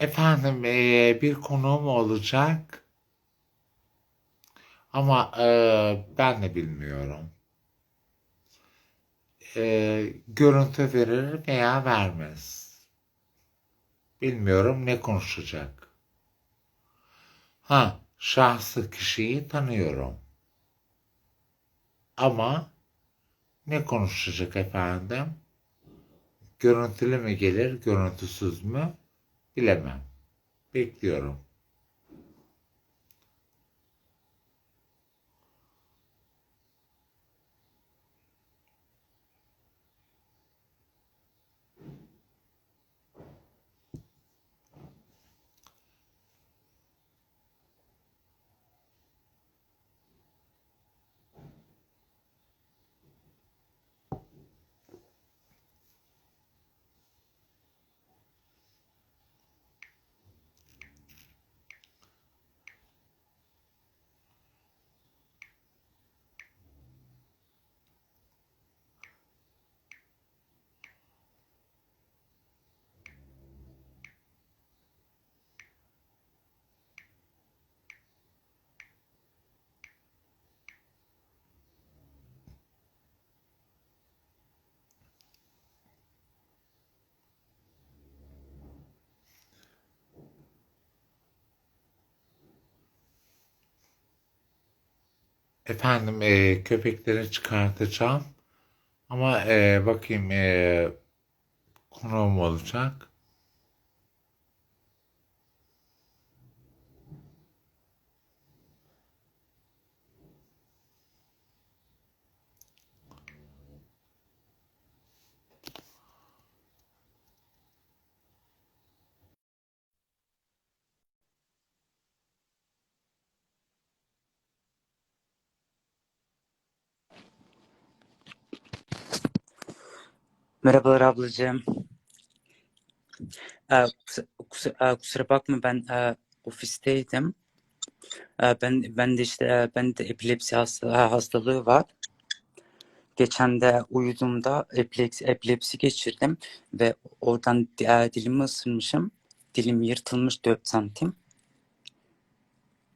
Efendim eee, bir konuğum olacak ama eee, ben de bilmiyorum. Eee, görüntü verir veya vermez. Bilmiyorum ne konuşacak. Ha, şahsı kişiyi tanıyorum. Ama ne konuşacak efendim? Görüntülü mü gelir, görüntüsüz mü? Bilemem. Bekliyorum. Efendim eee, köpekleri çıkartacağım. Ama eee, bakayım eee, konuğum olacak. Merhabalar ablacığım. Ee, kus- kus- e, kusura bakma ben e, ofisteydim. E, ben ben de işte e, ben de epilepsi hasta- hastalığı var. Geçen de uyuduğumda epilepsi, epilepsi geçirdim ve oradan e, dilimi ısırmışım. Dilim yırtılmış 4 santim.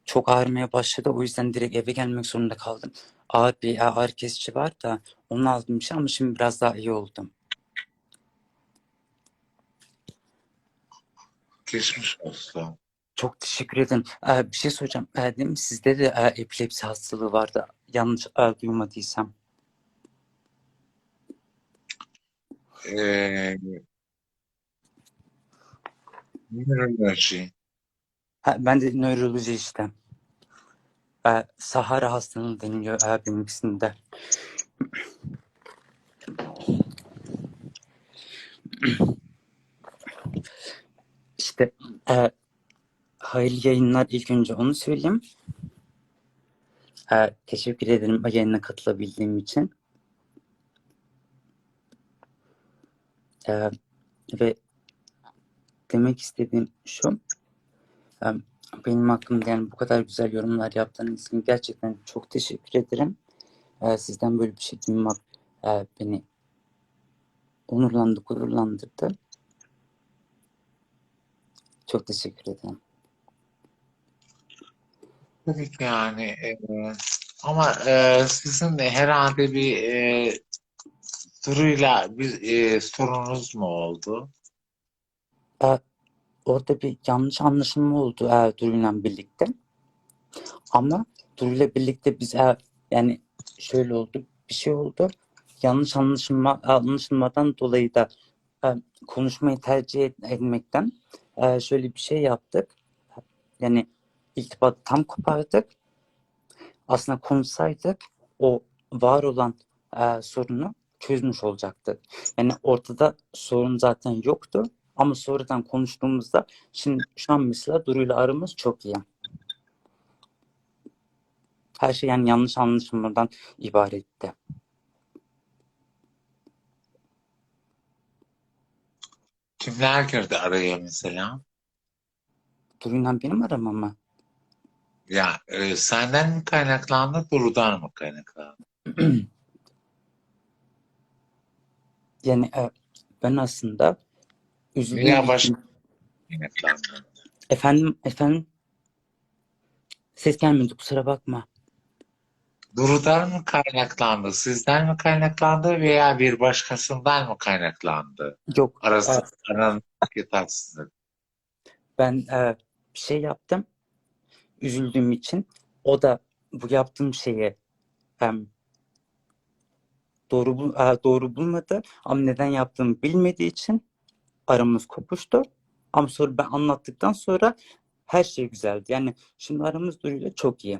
Çok ağrımaya başladı. O yüzden direkt eve gelmek zorunda kaldım. Ağır bir e, ağrı kesici var da onu aldım ama şimdi biraz daha iyi oldum. Geçmiş olsun. Çok teşekkür ederim. Ee, bir şey soracağım. Ee, değil mi? Sizde de e, epilepsi hastalığı vardı. Yanlış e, duymadıysam. Eee nöroloji. Ha, ben de nöroloji işte. Ee, Sahara hastalığı deniliyor e, benimkisinde. İşte e, hayırlı yayınlar ilk önce onu söyleyeyim. Ee, teşekkür ederim yayına katılabildiğim için. Ee, ve demek istediğim şu. e, benim hakkımda yani bu kadar güzel yorumlar yaptığınız için gerçekten çok teşekkür ederim. Ee, sizden böyle bir şey duymak e, beni onurlandı, gururlandırdı. Çok teşekkür ederim. Tabii ki yani eee, ama eee, sizin de herhalde bir eee soruyla bir eee, sorunuz mu oldu? Ee, orada bir yanlış anlaşılma oldu e, Duru'yla birlikte. Ama Duru'yla birlikte biz e, yani şöyle oldu, bir şey oldu. Yanlış anlaşılma, anlaşılmadan dolayı da e, konuşmayı tercih et- etmekten e, şöyle bir şey yaptık. Yani iltifatı tam kopardık. Aslında konuşsaydık o var olan e, sorunu çözmüş olacaktık. Yani ortada sorun zaten yoktu. Ama sonradan konuştuğumuzda şimdi şu an mesela Duru'yla aramız çok iyi. Her şey yani yanlış anlaşılmadan ibaretti. Kimler girdi araya mesela? Duru'yla benim aramam mı? Ya eee, senden mi kaynaklandı, Duru'dan mı kaynaklandı? Yani e, ben aslında üzüldüğüm Veya baş, için kaynaklandı? Efendim, efendim. Ses gelmedi kusura bakma. Duru'dan mı kaynaklandı? Sizden mi kaynaklandı veya bir başkasından mı kaynaklandı? Yok, Arası aranızdaki tatsızlık. ben e, bir şey yaptım. Üzüldüğüm için. O da bu yaptığım şeyi em, doğru bul e, doğru bulmadı. Ama neden yaptığımı bilmediği için aramız kopuştu. Ama sonra ben anlattıktan sonra her şey güzeldi. Yani şimdi aramız Duru'yla çok iyi.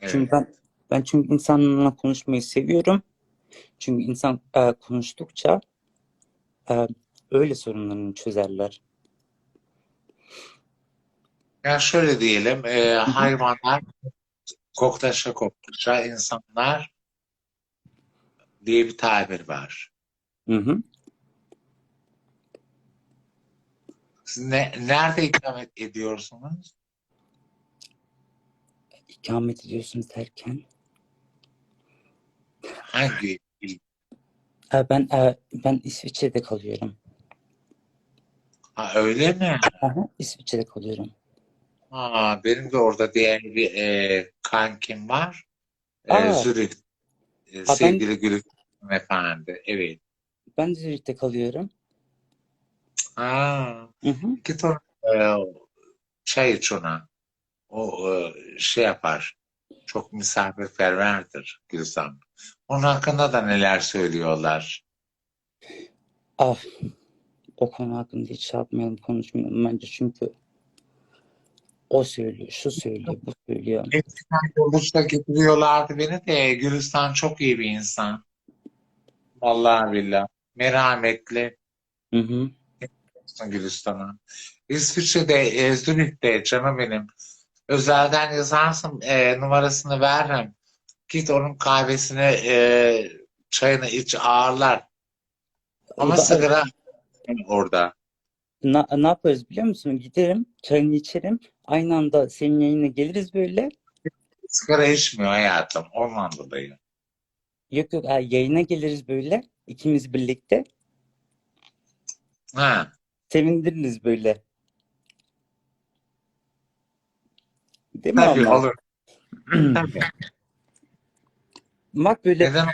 Çünkü Evet. ben ben çünkü insanlarla konuşmayı seviyorum. Çünkü insan e, konuştukça e, öyle sorunlarını çözerler. Yani şöyle diyelim, e, hayvanlar koktaşa koktaşa insanlar diye bir tabir var. Hı hı. Siz ne, nerede ikamet ediyorsunuz? İkamet ediyorsunuz derken. Hangi il? E, ben e, ben İsviçre'de kalıyorum. Ha, öyle mi? Aha, İsviçre'de kalıyorum. Ha, benim de orada diğer bir e, kankim var. E, Aa, Zürih. E, ha ben sevgili Gülük efendi. Evet. ben de Zürich'te kalıyorum. Ha, Hı hı. iki ton e, çay iç ona. O e, şey yapar. Çok misafirperverdir Gülsüm. Onun hakkında da neler söylüyorlar. Ah, o konu hakkında hiç şey yapmayalım, konuşmayalım bence çünkü o söylüyor, şu söylüyor, bu söylüyor. Eskiden yolculukta getiriyorlardı beni de Gülistan çok iyi bir insan. Vallahi billahi. Merhametli. Hı hı. Gülistan'a. İsviçre'de, e, Zürih'te canım benim. Özelden yazarsın e, numarasını veririm. Git onun kahvesini, e, çayını iç ağırlar. Ama da sigara orada. ne, ne yaparız biliyor musun? Giderim, çayını içerim, aynı anda senin yayına geliriz böyle. Sigara içmiyor hayatım. Ondan dolayı. Yok yok, yayına geliriz böyle, ikimiz birlikte. Ha, Sevindiririz böyle. Değil mi tabii ama? olur. Tabii. Bak böyle Neden?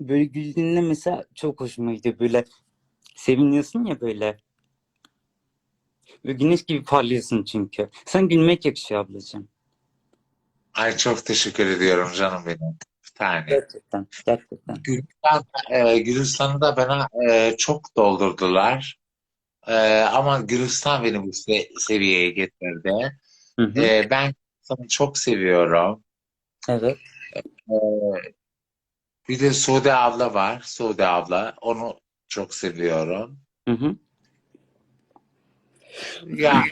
böyle güldüğünde mesela çok hoşuma gidiyor. Böyle seviniyorsun ya böyle. Böyle güneş gibi parlıyorsun çünkü. Sen gülmek yakışıyor ablacığım. Ay çok teşekkür ediyorum canım benim. Bir tane. Gerçekten, gerçekten. Gülistan, e, Gülistan'ı da bana e, çok doldurdular. E, ama Gülistan beni bu se- seviyeye getirdi. Hı hı. E, ben Gülistan'ı çok seviyorum. Evet. E, bir de Sude abla var. Sude abla. Onu çok seviyorum. Hı hı. Ya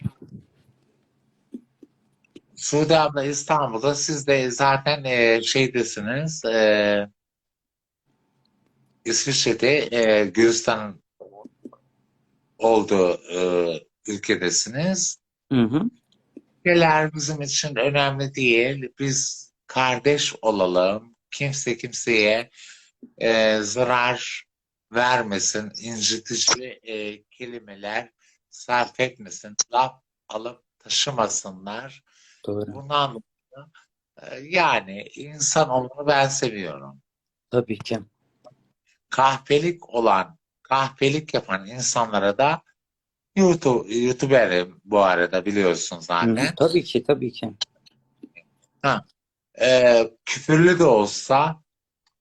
Sude abla İstanbul'da. Siz de zaten e, şeydesiniz. E, İsviçre'de e, Gülistan'ın olduğu e, ülkedesiniz. Hı hı. Ülkeler bizim için önemli değil. Biz kardeş olalım. Kimse kimseye e, zarar vermesin. incitici e, kelimeler sarf etmesin. Laf alıp taşımasınlar. Doğru. Bundan dolayı e, yani insan olmanı ben seviyorum. Tabii ki. Kahpelik olan, kahpelik yapan insanlara da YouTube, YouTuber'im bu arada biliyorsun hı. zaten. Tabii ki, tabii ki. Ha, e, küfürlü de olsa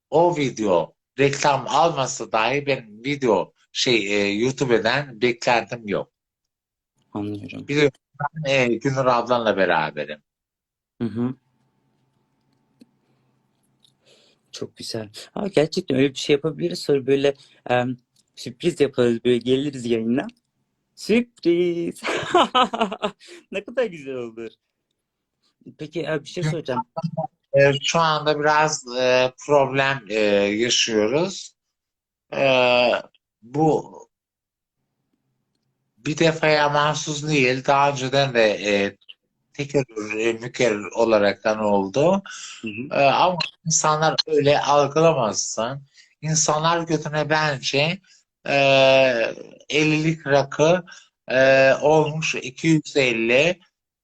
o video reklam almasa dahi benim video şey e, YouTube'den beklentim yok. Anlıyorum. Biliyorsun ben e, Günür ablanla beraberim. Hı hı. Çok güzel. Ha, gerçekten öyle bir şey yapabiliriz. Sonra böyle em, sürpriz yaparız. Böyle geliriz yayına. Sürpriz. Ne kadar güzel olur. Peki e, bir şey soracağım. E, şu anda biraz e, problem e, yaşıyoruz. E, bu bir defaya mahsus değil. Daha önceden de e, tekerrür, e, mükerrer olaraktan oldu. Hı hı. E, ama insanlar öyle algılamazsın. İnsanlar götüne bence 50'lik rakı e, olmuş 250.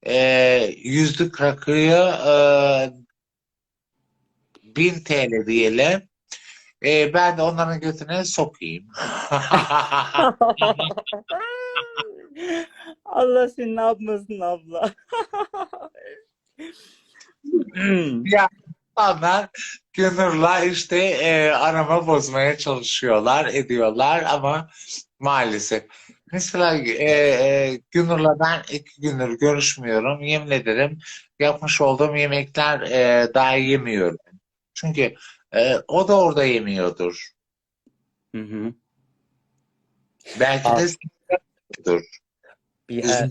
Ee, yüzlük rakıyı e, 1000 TL diyelim. Ee, ben de onların götüne sokayım. Allah seni ne yapmasın abla. Hmm. İnsanlar Gönül'la işte e, arama bozmaya çalışıyorlar, ediyorlar ama maalesef. Mesela e, e, Gönül'la ben iki gündür görüşmüyorum. Yemin ederim yapmış olduğum yemekler e, daha yemiyorum. Çünkü e, o da orada yemiyordur. Hı hı. Belki de Abi. seviyordur. Bir, e,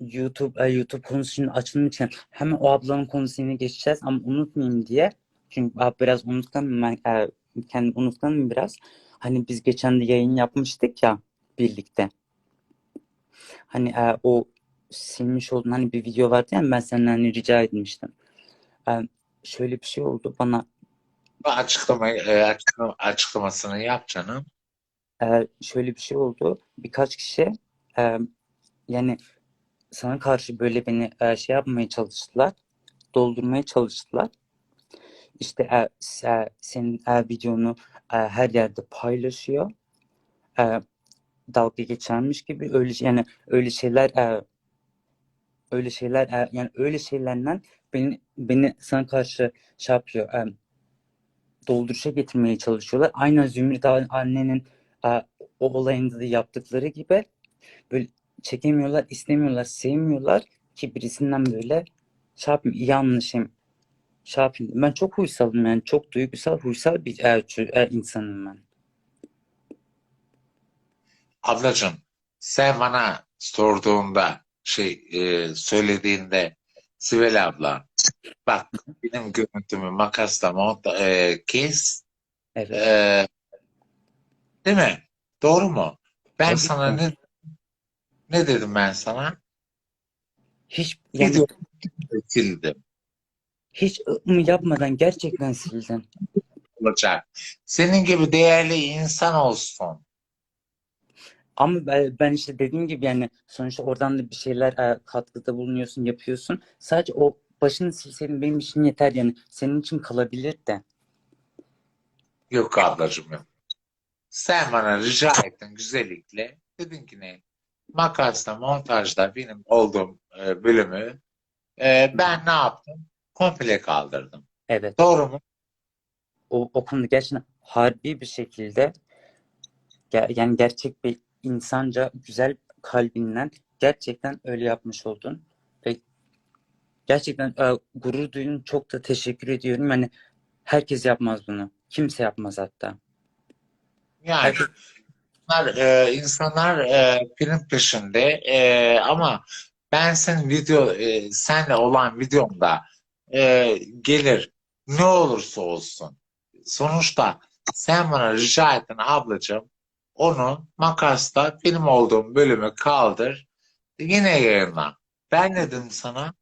YouTube e, YouTube konusunu açılmışken hemen o ablanın konusuna geçeceğiz ama unutmayayım diye. Çünkü abi biraz unutkanım ben e, kendim unutkanım biraz. Hani biz geçen de yayın yapmıştık ya birlikte. Hani e, o silmiş olduğun hani bir video vardı ya ben senden hani rica etmiştim. E, şöyle bir şey oldu bana açıklama, e, açıklama, açıklamasını yap canım. e, şöyle bir şey oldu. Birkaç kişi e, yani sana karşı böyle beni e, şey yapmaya çalıştılar. Doldurmaya çalıştılar. İşte e, se- senin e, videonu e, her yerde paylaşıyor. E, dalga geçermiş gibi öyle yani öyle şeyler e, öyle şeyler e, yani öyle şeylerden beni beni sana karşı şey yapıyor. E, dolduruşa getirmeye çalışıyorlar. Aynen Zümrüt annenin e, o olayında da yaptıkları gibi böyle çekemiyorlar, istemiyorlar, sevmiyorlar ki birisinden böyle şey yapayım, iyi anlaşayım, şey yapayım. Ben çok huysalım yani çok duygusal, huysal bir e, çö- e, insanım ben. Ablacığım, sen bana sorduğunda şey e, söylediğinde Sibel abla bak benim görüntümü makasla mont e, kes Evet. e, değil mi? Doğru mu? Ben Tabii sana ki. ne ne dedim ben sana? Hiç yani Video sildim hiç ı-ı yapmadan gerçekten sildim. olacak. Senin gibi değerli insan olsun. Ama ben, ben işte dediğim gibi yani sonuçta oradan da bir şeyler e, katkıda bulunuyorsun, yapıyorsun. Sadece o başını silseydin benim için yeter yani. Senin için kalabilir de. Yok ablacığım yok. Sen bana rica ettin güzellikle. Dedin ki ne? Makasla montajda benim olduğum e, bölümü e, ben ne yaptım? Komple kaldırdım. Evet. Doğru mu? O, o konuda gerçekten harbi bir şekilde ger- yani gerçek bir insanca güzel kalbinden gerçekten öyle yapmış oldun. Ve gerçekten e, gurur duydum. Çok da teşekkür ediyorum. Yani herkes yapmaz bunu. Kimse yapmaz hatta. Yani Herkes insanlar, e, insanlar e, film peşinde e, ama ben senin video e, senle olan videomda e, gelir ne olursa olsun sonuçta sen bana rica ettin ablacığım onu makasla film olduğum bölümü kaldır yine yayınla. Ben ne dedim sana?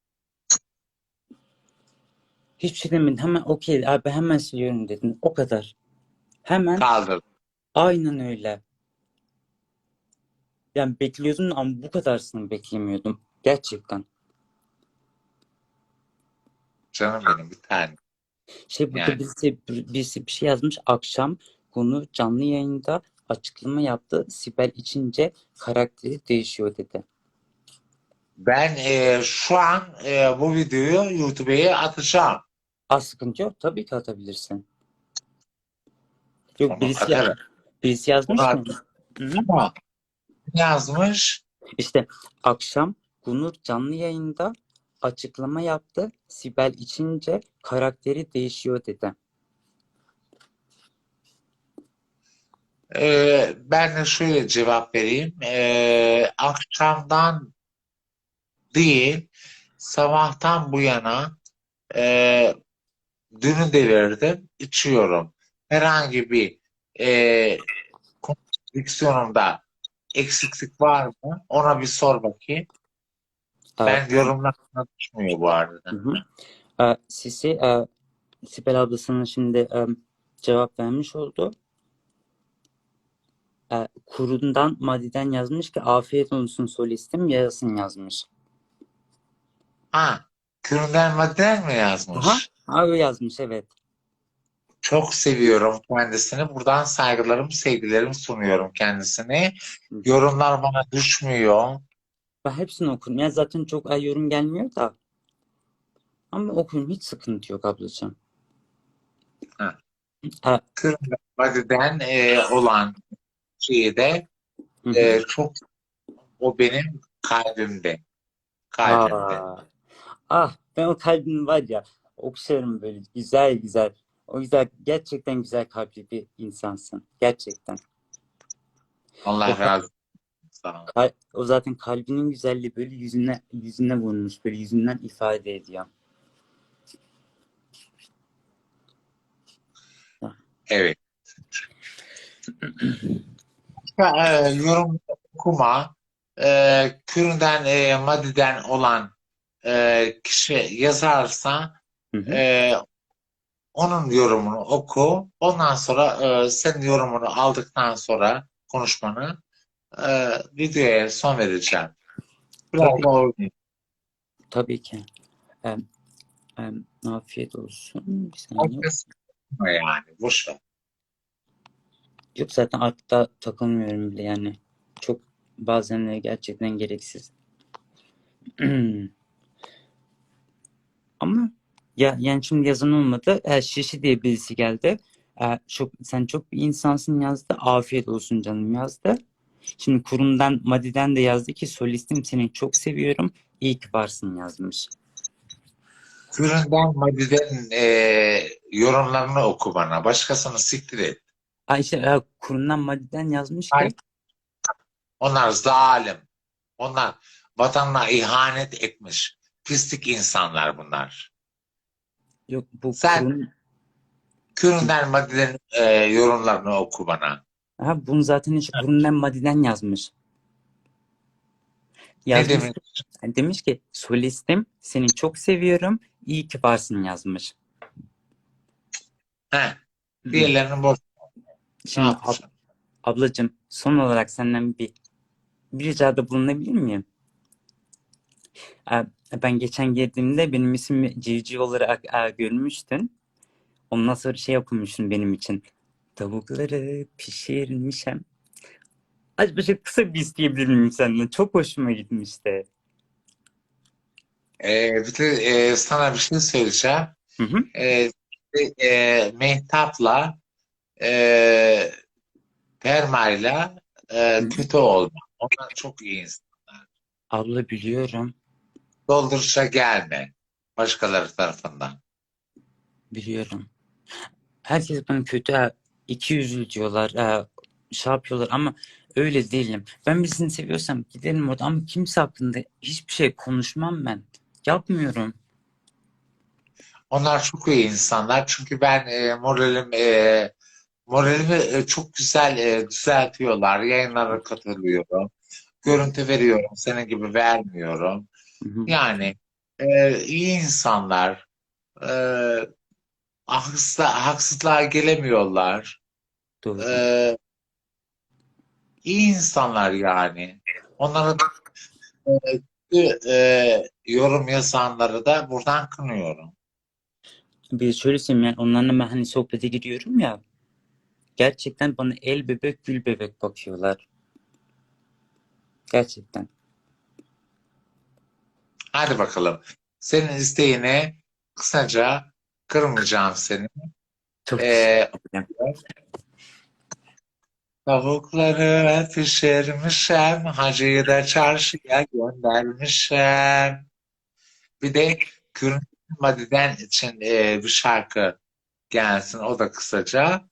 hiçbir şey demedin. Hemen okey abi hemen siliyorum dedin. O kadar. Hemen Kaldır. aynen öyle. Yani bekliyordum ama bu kadarsını beklemiyordum. Gerçekten. Canım benim bir tane. Şey burada Yani. birisi, birisi bir şey yazmış. Akşam konu canlı yayında açıklama yaptı. Sibel içince karakteri değişiyor dedi. Ben e, şu an e, bu videoyu YouTube'a atacağım. Az sıkıntı yok. Tabii ki atabilirsin. Yok Onu birisi, atarım. birisi yazmış Onu mı? Ama yazmış İşte akşam Gunur canlı yayında açıklama yaptı. Sibel içince karakteri değişiyor dedi. Ee, ben de şöyle cevap vereyim. Ee, akşamdan değil, sabahtan bu yana e, dünü devirdim, içiyorum. Herhangi bir e, diksiyonumda eksiklik var mı? Ona bir sor bakayım. Ben yorumlarına düşmüyor bu arada. Hı hı. Ee, Sisi, e, Sibel ablasının şimdi e, cevap vermiş oldu. e, kurundan maddeden yazmış ki afiyet olsun solistim yazsın yazmış. Ha, Küründen Madden mi Aha, yazmış? abi yazmış evet. Çok seviyorum kendisini. Buradan saygılarımı, sevgilerimi sunuyorum kendisine. Yorumlar bana düşmüyor. Ben hepsini okurum. Ya zaten çok ay yorum gelmiyor da. Ama okuyun hiç sıkıntı yok ablacığım. Ha. Ha, Madden e, olan şeyi de e, çok o benim kalbimde. Kalbimde. Aa, ah ben o kalbim var ya okşarım böyle güzel güzel. O güzel gerçekten güzel kalpli bir insansın. Gerçekten. Allah razı olsun. O zaten kalbinin güzelliği böyle yüzüne yüzüne vurmuş böyle yüzünden ifade ediyor. Evet. E, yorum okuma. E, Küründen e, Madiden olan e, kişi yazarsa Hı hı. e, onun yorumunu oku. Ondan sonra e, senin yorumunu aldıktan sonra konuşmanı e, videoya son vereceğim. Biraz Tabii tabii ki. Em, em, afiyet olsun. Bir saniye. Yani. Boş ver. Yok zaten hatta takılmıyorum bile yani. Çok bazen de gerçekten gereksiz. Ya yani şimdi yazan olmadı. E, Şişi diye birisi geldi. E, çok sen çok bir insansın yazdı. Afiyet olsun canım yazdı. Şimdi kurumdan Madi'den de yazdı ki solistim seni çok seviyorum. İyi ki varsın yazmış. Küründen Madiden e, yorumlarını oku bana. Başkasını siktir et. Ay işte e, kurumdan Madi'den yazmış Ay, ki Onlar zalim. Onlar vatanına ihanet etmiş. Pislik insanlar bunlar. Yok bu Sen kurum Küründen Madiden'in e, yorumlarını oku bana. ha, bunu zaten işte kurumdan Madi'den yazmış. Ne Yazmış demiş? ki yani demiş ki solistim seni çok seviyorum. İyi ki varsın yazmış. He, diğerlerinin boş. Ne Şimdi ab- ablacığım son olarak senden bir bir ricada bulunabilir miyim? Ee, Ben geçen girdiğimde benim ismimi civciv olarak e, görmüştün. Ondan sonra şey okumuştun benim için. Tavukları pişirmişem. Acaba şöyle kısa bir isteyebilir miyim senden? Çok hoşuma gitmişti. E, bir de e, sana bir şey söyleyeceğim. Hı hı. E, e, Mehtap'la e, Perma'yla e, kötü olma. Onlar çok iyi insanlar. Abla biliyorum. Dolduruşa gelme. Başkaları tarafından. Biliyorum. Herkes bana kötü, iki yüzlü diyorlar, e, şey yapıyorlar ama öyle değilim. Ben birisini seviyorsam gidelim orada ama kimse hakkında hiçbir şey konuşmam ben. Yapmıyorum. Onlar çok iyi insanlar. Çünkü ben e, moralim e, moralimi e, çok güzel e, düzeltiyorlar. Yayınlara katılıyorum. Görüntü veriyorum. Senin gibi vermiyorum. Hı hı. Yani e, iyi insanlar. E, haksızlığa, haksızlığa gelemiyorlar. Doğru. E, iyi insanlar yani. Onlara e, e, yorum yazanları da buradan kınıyorum. Bir şöyle söyleyeyim yani onlarla ben hani sohbete giriyorum ya gerçekten bana el bebek gül bebek bakıyorlar. Gerçekten. Hadi bakalım. Senin isteğine kısaca kırmayacağım seni. Çok Ee, tavukları pişirmişem, hacıyı da çarşıya göndermişem. Bir de Kürün Madi'den için e, bir şarkı gelsin. O da kısaca.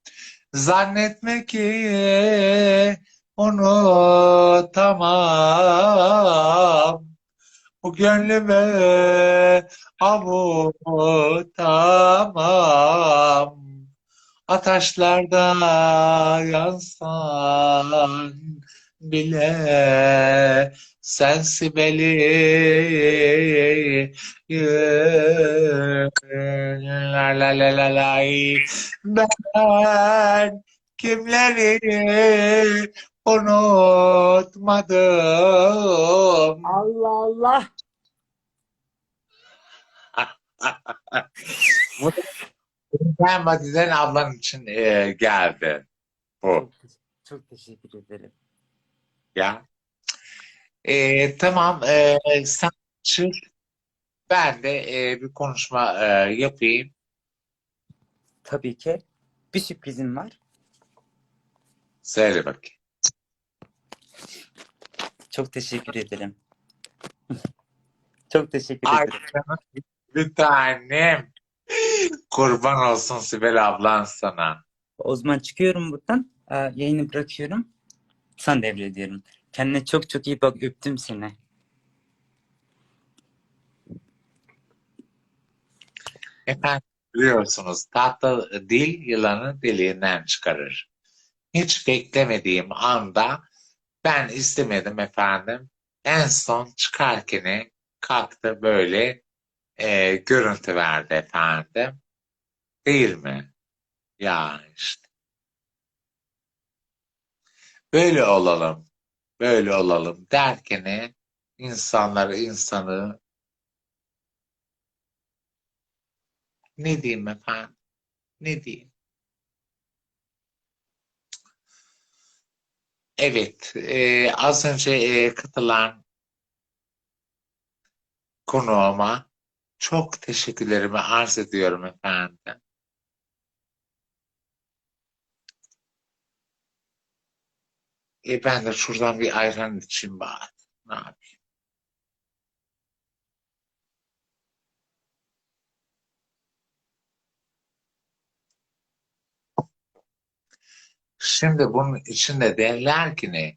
Zannetme ki unutamam. Bu gönlümü avutamam. Ataşlarda yansan bile sensi beli la la la la lay. Ben kimleri unutmadım. Allah Allah. Ben Madiden ablan için e, geldi bu Çok, çok teşekkür ederim. ya. E, tamam e, sen çık. Ben de e, bir konuşma e, yapayım. Tabii ki. Bir sürprizim var. Söyle bakayım. Çok teşekkür ederim. Çok teşekkür Ay ederim. bir tanem. Kurban olsun Sibel ablan sana. O zaman çıkıyorum buradan. Ee, yayını bırakıyorum. Sana devrediyorum. Kendine çok çok iyi bak. Öptüm seni. Efendim biliyorsunuz tatlı dil yılanı deliğinden çıkarır. Hiç beklemediğim anda ben istemedim efendim. En son çıkarken kalktı böyle e, görüntü verdi efendim. Değil mi? Ya işte. Böyle olalım. Böyle olalım derken insanları insanı ne diyeyim efendim? Ne diyeyim? Evet, e, az önce e, katılan konuğuma çok teşekkürlerimi arz ediyorum efendim. E ben de şuradan bir ayran içeyim bari. Ne yapayım? Şimdi bunun içinde derler ki ne?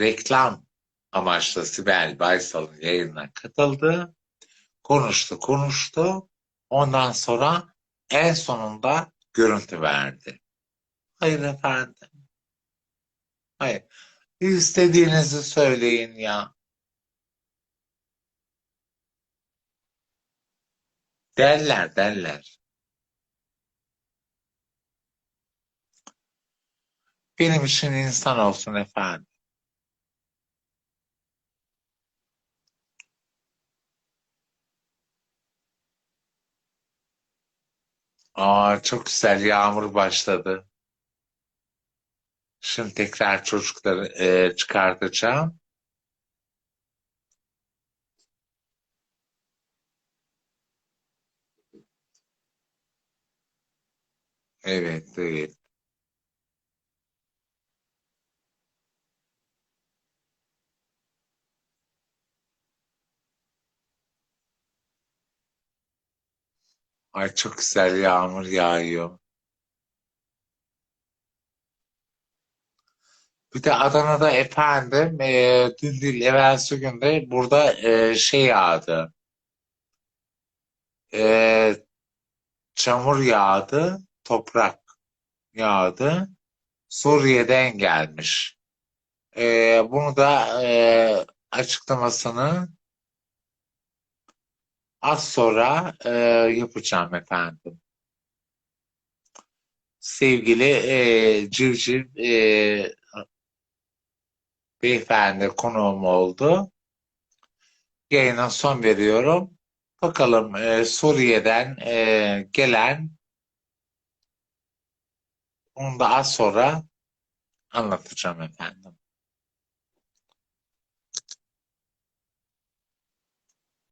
Reklam amaçlı Sibel Baysal'ın yayınına katıldı. Konuştu, konuştu. Ondan sonra en sonunda görüntü verdi. Hayır efendim. Hayır. İstediğinizi söyleyin ya. Derler, derler. Benim için insan olsun efendim. Aa, çok güzel yağmur başladı. Şimdi tekrar çocukları e, çıkartacağım. Evet, evet. Ay çok güzel yağmur yağıyor. Bir de Adana'da efendim e, dün değil evvelsi günde burada e, şey yağdı. E, çamur yağdı, toprak yağdı. Suriye'den gelmiş. E, bunu da e, açıklamasını az sonra e, yapacağım efendim. Sevgili e, Civciv e, beyefendi konuğum oldu. Yayına son veriyorum. Bakalım e, Suriye'den e, gelen onu da az sonra anlatacağım efendim.